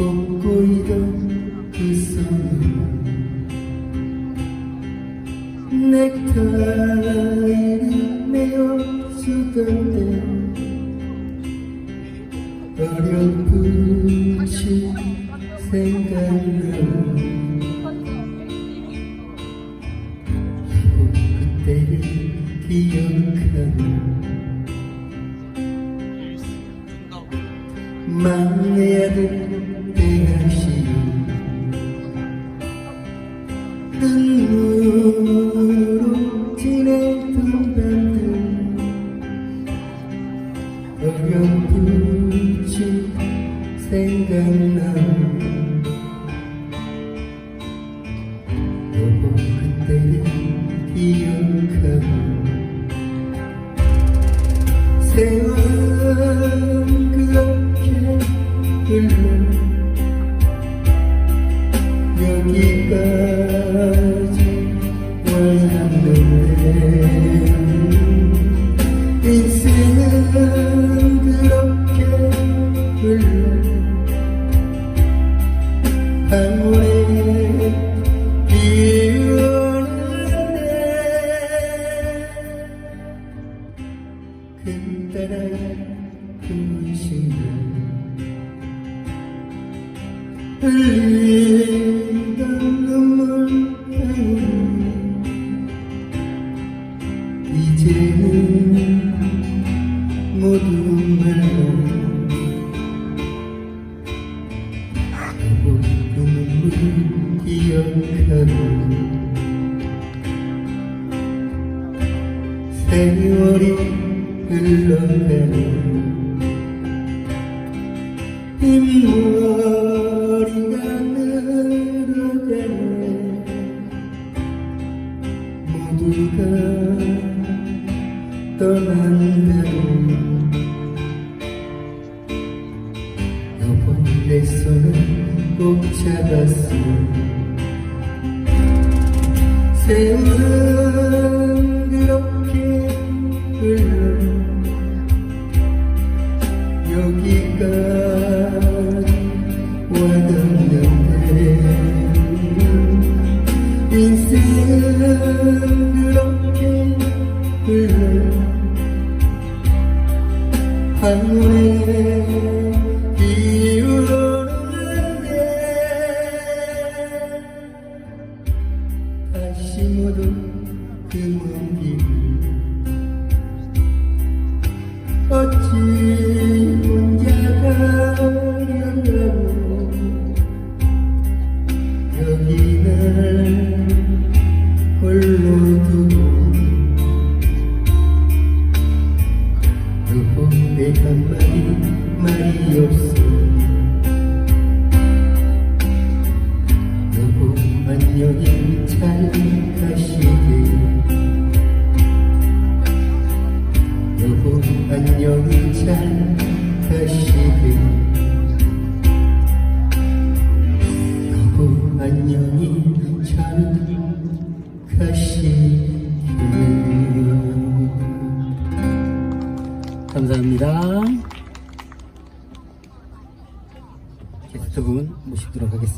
돋보이던 그손 넥타이를 메어주던데 어렴풋이 생각나 그때를 기억하며 막내 아들 생각나 그때의 그 시간 흘리던 눈물 때문에 이제는 모두 말라 여보 그 눈물 기억하고 세월이 흘러가네 흰머리가 늘어가네. 모두가 떠난다고 여보 내 손을 꼭 잡았어. 세월은 한눈에 비오는데 다시 모두 그먼 길 어찌 내 한마디 말이 없어. 여보 안녕히 잘 가시게. 여보 안녕히 잘 가시게 감사합니다. 게스트분 모시도록 하겠습니다